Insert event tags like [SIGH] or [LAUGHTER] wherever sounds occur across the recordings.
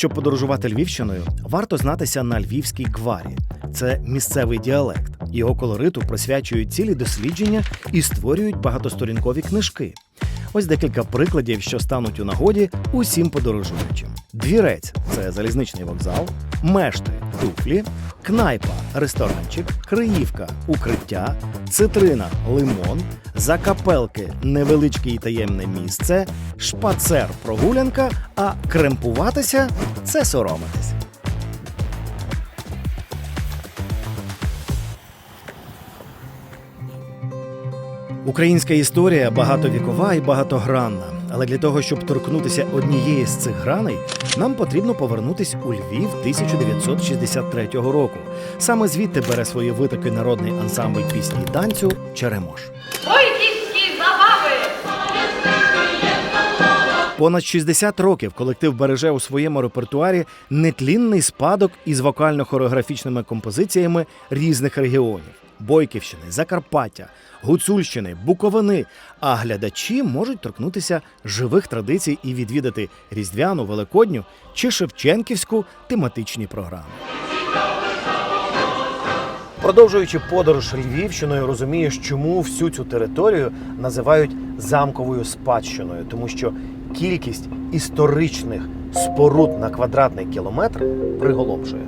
Щоб подорожувати Львівщиною, варто знатися на львівській гварі. Це місцевий діалект. Його колориту присвячують цілі дослідження і створюють багатосторінкові книжки. Ось декілька прикладів, що стануть у нагоді усім подорожуючим. Двірець це залізничний вокзал, мешти туфлі, кнайпа, ресторанчик, криївка, укриття, цитрина, лимон, закапелки, невеличке і таємне місце, шпацер, прогулянка, а кремпуватися це соромитись. Українська історія багатовікова і багатогранна. Але для того, щоб торкнутися однієї з цих граней, нам потрібно повернутись у Львів 1963 року. Саме звідти бере свої витоки народний ансамбль пісні й танцю Черемош. Забави! Понад 60 років колектив береже у своєму репертуарі нетлінний спадок із вокально-хореографічними композиціями різних регіонів: Бойківщини, Закарпаття, Гуцульщини, Буковини. А глядачі можуть торкнутися живих традицій і відвідати різдвяну, великодню чи шевченківську тематичні програми. Продовжуючи подорож Львівщиною, розумієш, чому всю цю територію називають замковою спадщиною, тому що кількість історичних споруд на квадратний кілометр приголомшує.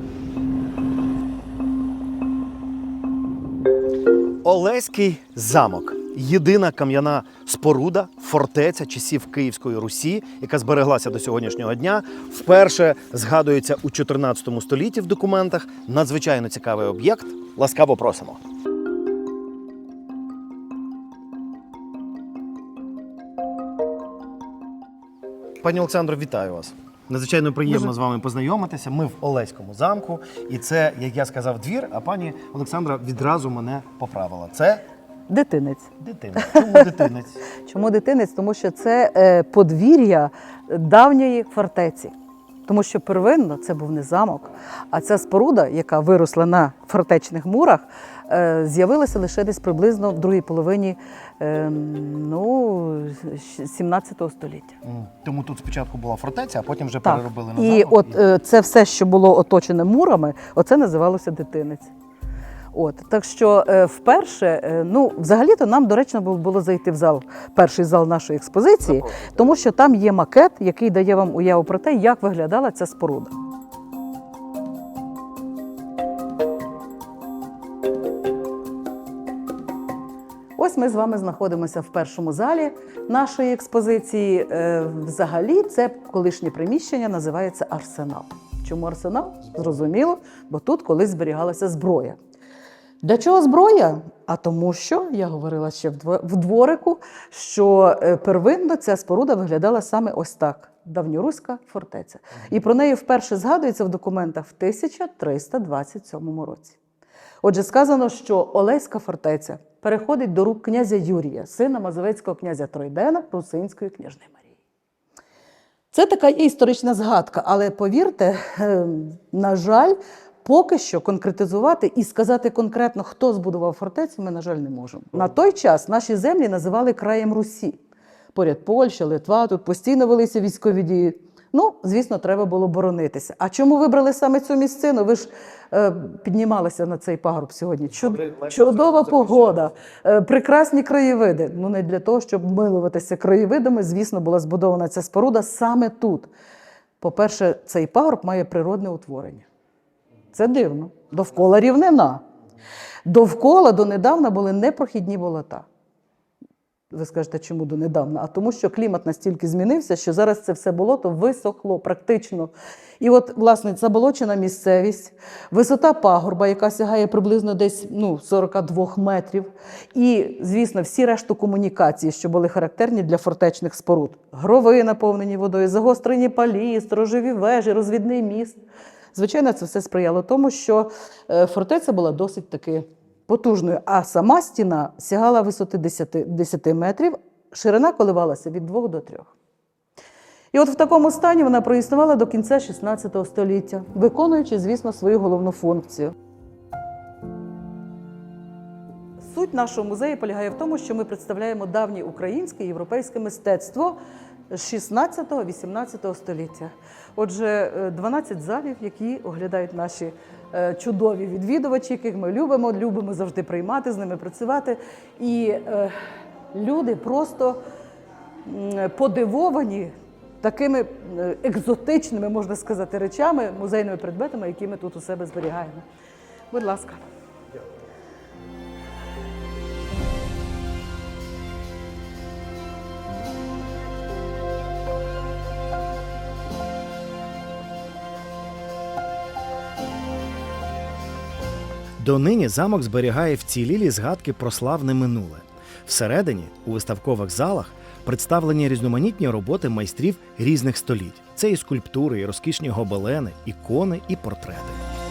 Олеський замок єдина кам'яна споруда, фортеця часів Київської Русі, яка збереглася до сьогоднішнього дня. Вперше згадується у 14 столітті в документах. Надзвичайно цікавий об'єкт. Ласкаво просимо. Пані Олександро, вітаю вас. Надзвичайно приємно з вами познайомитися. Ми в Олеському замку, і це, як я сказав, двір. А пані Олександра відразу мене поправила. Це Дитинець. дитинець. Чому дитинець? [LAUGHS] Чому дитинець? Тому що це е, подвір'я давньої фортеці. Тому що первинно це був не замок, а ця споруда, яка виросла на фортечних мурах, е, з'явилася лише десь приблизно в другій половині е, ну, 17 століття. Тому тут спочатку була фортеця, а потім вже Так. переробили на І от е, це все, що було оточене мурами, оце називалося дитинець. От так що е, вперше, е, ну взагалі-то нам доречно було, зайти в зал, перший зал нашої експозиції, тому що там є макет, який дає вам уяву про те, як виглядала ця споруда. Ось ми з вами знаходимося в першому залі нашої експозиції. Е, Взагалі, це колишнє приміщення називається арсенал. Чому арсенал? Зрозуміло, бо тут колись зберігалася зброя. Для чого зброя? А тому, що я говорила ще в дворику, що е, первинно ця споруда виглядала саме ось так: давньоруська фортеця. І про неї вперше згадується в документах в 1327 році. Отже, сказано, що Олеська фортеця переходить до рук князя Юрія, сина Мазовецького князя Тройдена, Русинської княжни Марії. Це така історична згадка, але повірте, е, на жаль, поки що конкретизувати і сказати конкретно, хто збудував фортецю, ми, на жаль, не можемо. На той час наші землі називали краєм Русі. Поряд Польща, Литва, тут постійно велися військові дії. Ну, звісно, треба було боронитися. А чому вибрали саме цю місцину? Ви ж е, піднімалися на цей пагорб сьогодні. Чуд... Чудова погода, е, прекрасні краєвиди. Ну не для того, щоб милуватися краєвидами, звісно, була збудована ця споруда саме тут. По-перше, цей пагорб має природне утворення. Це дивно. Довкола рівнина. Довкола донедавна були непрохідні болота. Ви скажете, чому донедавна? А тому, що клімат настільки змінився, що зараз це все болото висохло практично. І от, власне, заболочена місцевість, висота пагорба, яка сягає приблизно десь ну, 42 метрів. І, звісно, всі решту комунікації, що були характерні для фортечних споруд: грови, наповнені водою, загострені палі, сторожові вежі, розвідний міст. Звичайно, це все сприяло тому, що е, фортеця була досить таки потужною, а сама стіна сягала висоти 10, 10 метрів, ширина коливалася від 2 до 3. І от в такому стані вона проіснувала до кінця 16 століття, виконуючи, звісно, свою головну функцію. Суть нашого музею полягає в тому, що ми представляємо давнє українське і європейське мистецтво 16-18 століття. Отже, е, 12 залів, які оглядають наші е, чудові відвідувачі, яких ми любимо, любимо завжди приймати, з ними працювати. І е, люди просто подивовані такими е, екзотичними, можна сказати, речами, музейними предметами, які ми тут у себе зберігаємо. Будь ласка. Донині замок зберігає вцілілі згадки про славне минуле. Всередині, у виставкових залах, представлені різноманітні роботи майстрів різних століть. Це і скульптури, і розкішні гобелени, ікони, і портрети.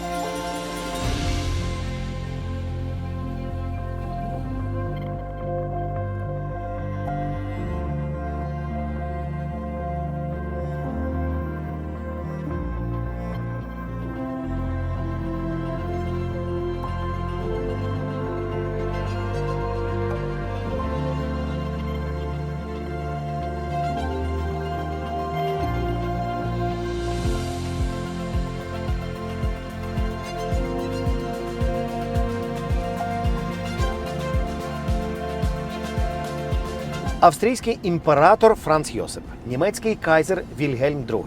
Австрійський імператор Франц Йосип, німецький кайзер Вільгельм II,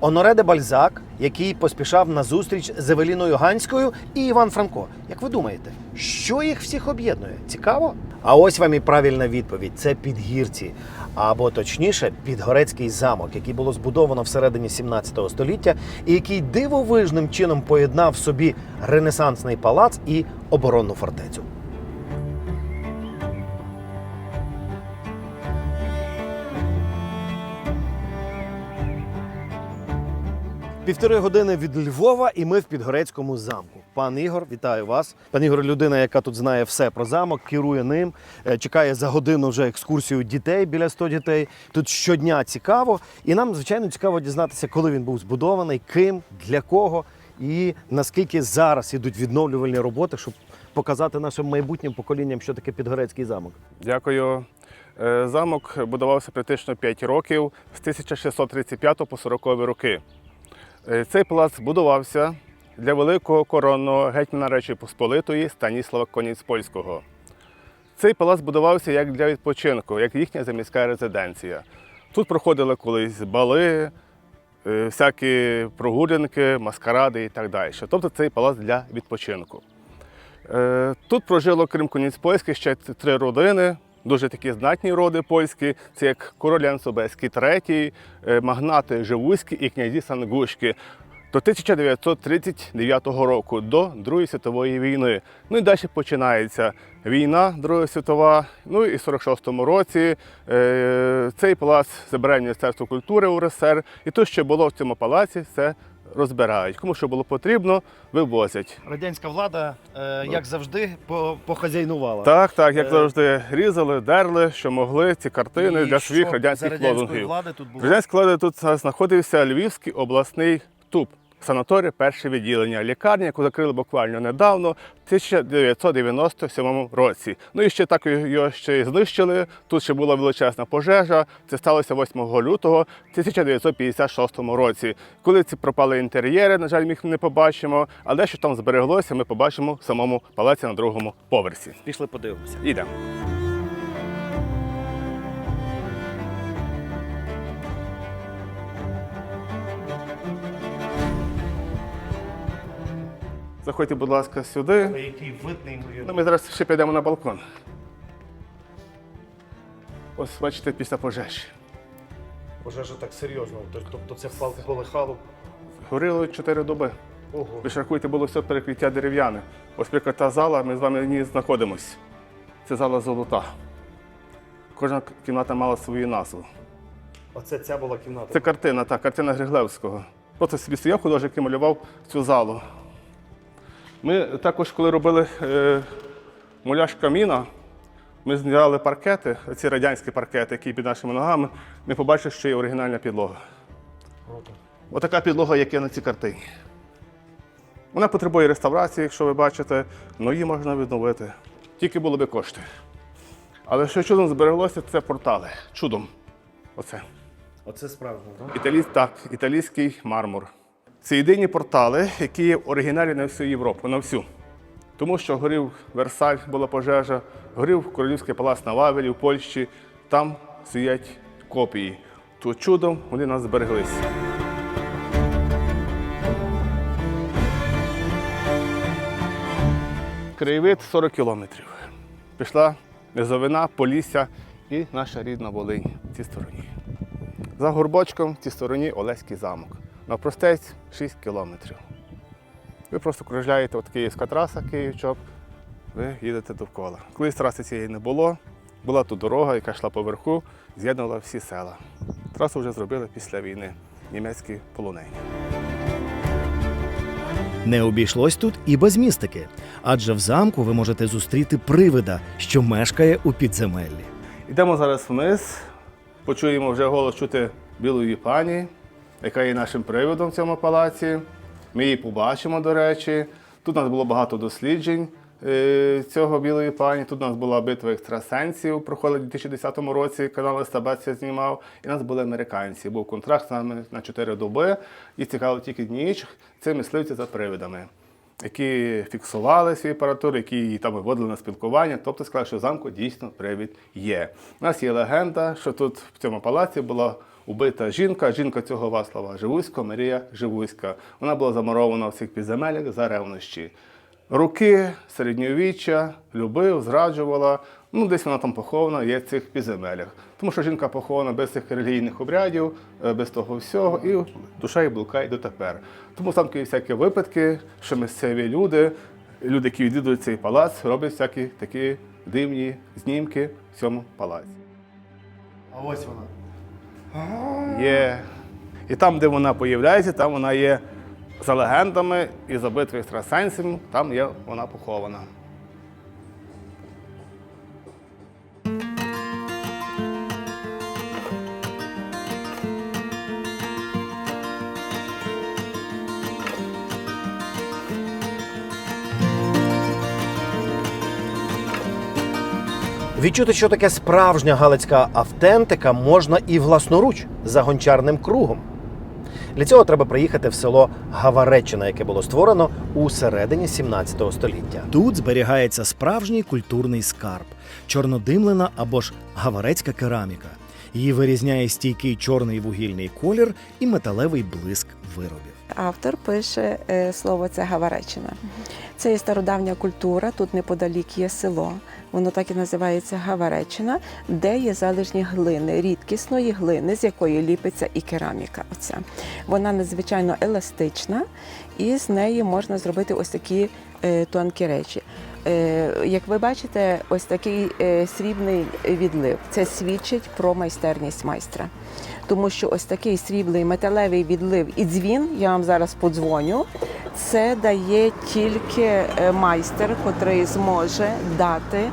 Оноре де Бальзак, який поспішав на зустріч з Евеліною Ганською, і Іван Франко. Як ви думаєте, що їх всіх об'єднує? Цікаво? А ось вам і правильна відповідь: це підгірці, або точніше, підгорецький замок, який було збудовано всередині 17 століття, і який дивовижним чином поєднав собі ренесансний палац і оборонну фортецю. Півтори години від Львова, і ми в Підгорецькому замку. Пан Ігор, вітаю вас. Пан Ігор людина, яка тут знає все про замок, керує ним, е, чекає за годину вже екскурсію дітей біля 100 дітей. Тут щодня цікаво. І нам, звичайно, цікаво дізнатися, коли він був збудований, ким, для кого і наскільки зараз ідуть відновлювальні роботи, щоб показати нашим майбутнім поколінням, що таке Підгорецький замок. Дякую. Е, Замок будувався практично 5 років з 1635 по 40 роки. Е, Цей палац будувався для великого коронного гетьмана Речі Посполитої Станіслава Коніцпольського. Цей палац будувався як для відпочинку, як їхня заміська резиденція. Тут проходили колись бали, е, всякі прогулянки, маскаради і так далі. Тобто цей палац для відпочинку. Е, Тут прожило крім Коніць польських ще три родини, дуже такі знатні роди польські. Це як Королян Собеський III, е, магнати Живузькі і князі Сангушки. До 1939 року, до Другої світової війни. Ну і далі починається війна Друга світова. Ну і в 46-му році е, цей палац забирає Міністерство культури УРСР. І то, що було в цьому палаці, все розбирають. Кому що було потрібно, вивозять. Радянська влада, як завжди, похазяйнувала. Так, так, як Е, завжди, різали, дерли, що могли ці картини для своїх радянських лозунгів. влади тут було? Радянської влади тут знаходився Львівський обласний ТУП. Санаторій перше відділення лікарня, яку закрили буквально недавно, в 1997 році. Ну і ще так його ще й знищили. Тут ще була величезна пожежа. Це сталося 8 лютого 1956 році. Коли ці пропали інтер'єри, на жаль, ми їх не побачимо, але що там збереглося, ми побачимо в самому палаці на другому поверсі. Пішли подивимося. Ідемо. Заходьте, будь ласка, сюди. Який вид Ну, ми зараз ще підемо на балкон. Ось бачите, після пожежі. Пожежа так серйозно. Тобто це впалки полихало. Горіло 4 доби. Ого. Ви ж рахуйте, було все перекриття дерев'яне. Ось наприклад, та зала, ми з вами в ній знаходимось. Це зала золота. Кожна кімната мала свою назву. Оце ця була кімната. Це картина, так, картина Григлевського. Просто собі стояв художник, який малював цю залу. Ми також, коли робили е, муляж каміна, ми зняли паркети, ці радянські паркети, які під нашими ногами, ми побачили, що є оригінальна підлога. Отака підлога, як є на цій картині. Вона потребує реставрації, якщо ви бачите, але її можна відновити. Тільки були би кошти. Але що чудом збереглося, це портали. Чудом. Оце. Оце справжнє, так? Італій, так, італійський мармур. Це єдині портали, які є оригіналі на всю Європу, на всю. Тому що горів Версаль, була пожежа, горів Королівський палац на Вавелі в Польщі. Там стоять копії. То чудом вони нас збереглися. Краєвид 40 кілометрів. Пішла Низовина, Полісся і наша рідна Волинь в цій стороні. За горбочком в цій стороні Олеський замок. Навпростець 6 кілометрів. Ви просто кружляєте, от київська траса, Київ-Чоп, ви їдете довкола. Колись траси цієї не було, була тут дорога, яка йшла поверху, з'єднувала всі села. Трасу вже зробили після війни німецькі полонені. Не обійшлось тут і без містики, адже в замку ви можете зустріти привида, що мешкає у підземеллі. Йдемо зараз вниз, почуємо вже голос чути білої пані, яка є нашим приводом в цьому палаці. Ми її побачимо, до речі. Тут у нас було багато досліджень е, цього білої пані. Тут у нас була битва екстрасенсів, проходила у 2010 році, канал це знімав. І у нас були американці. Був контракт саме на 4 доби. І цікаво тільки ніч. Це мисливці за привидами які фіксували свій апаратур, які її там виводили на спілкування, тобто сказали, що замку дійсно привід є. У нас є легенда, що тут в цьому палаці була убита жінка, жінка цього Васлава Живуського, Марія Живуська. Вона була замурована в цих підземеллях за ревнощі. Роки середньовіччя, любив, зраджувала. Ну, десь вона там похована є в цих підземеллях. Тому що жінка похована без цих релігійних обрядів, е, без того всього, і душа її блукає дотепер. Тому там є всякі випадки, що місцеві люди, люди, які відвідують цей палац, роблять всякі такі дивні знімки в цьому палаці. А ось вона. Є. І там, де вона появляється, там вона є за легендами і за битви екстрасенсів, там є вона похована. Відчути, що таке справжня галицька автентика, можна і власноруч за гончарним кругом. Для цього треба приїхати в село Гавареччина, яке було створено у середині 17 століття. Тут зберігається справжній культурний скарб, чорнодимлена або ж гаварецька кераміка. Її вирізняє стійкий чорний вугільний колір і металевий блиск виробів. Автор пише е, слово це Гаваречина. Це є стародавня культура. Тут неподалік є село. Воно так і називається Гаваречина, де є залежні глини, рідкісної глини, з якої ліпиться і кераміка. Оця. Вона надзвичайно еластична, і з неї можна зробити ось такі е, тонкі речі. Е, Як ви бачите, ось такий е, срібний відлив. Це свідчить про майстерність майстра. Тому що ось такий сріблий металевий відлив і дзвін, я вам зараз подзвоню, це дає тільки е, майстер, котрий зможе дати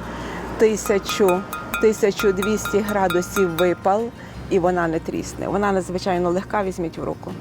тисячу, 1200 градусів випал, і вона не трісне. Вона надзвичайно легка, візьміть в руку.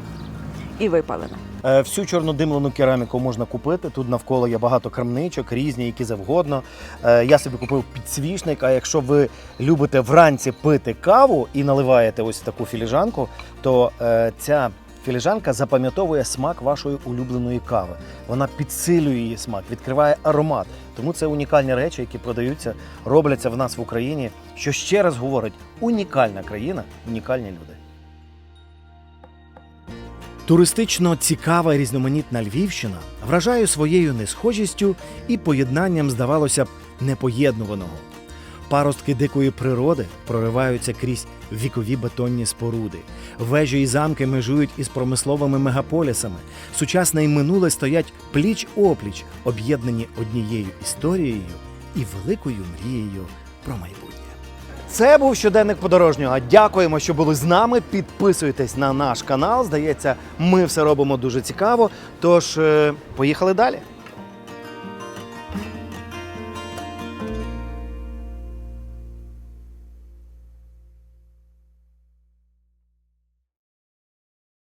І випалена. Е, Всю чорнодимлену кераміку можна купити. Тут навколо є багато крамничок, різні, які завгодно. Е, Я собі купив підсвічник. А якщо ви любите вранці пити каву і наливаєте ось таку філіжанку, то е, ця філіжанка запам'ятовує смак вашої улюбленої кави. Вона підсилює її смак, відкриває аромат. Тому це унікальні речі, які продаються, робляться в нас в Україні. Що ще раз говорить, унікальна країна, унікальні люди. Туристично цікава і різноманітна Львівщина вражає своєю несхожістю і поєднанням, здавалося б, непоєднуваного. Паростки дикої природи прориваються крізь вікові бетонні споруди. Вежі і замки межують із промисловими мегаполісами. Сучасне і минуле стоять пліч опліч, об'єднані однією історією і великою мрією про майбутнє. Це був щоденник подорожнього. Дякуємо, що були з нами. Підписуйтесь на наш канал. Здається, ми все робимо дуже цікаво. Тож, е, поїхали далі.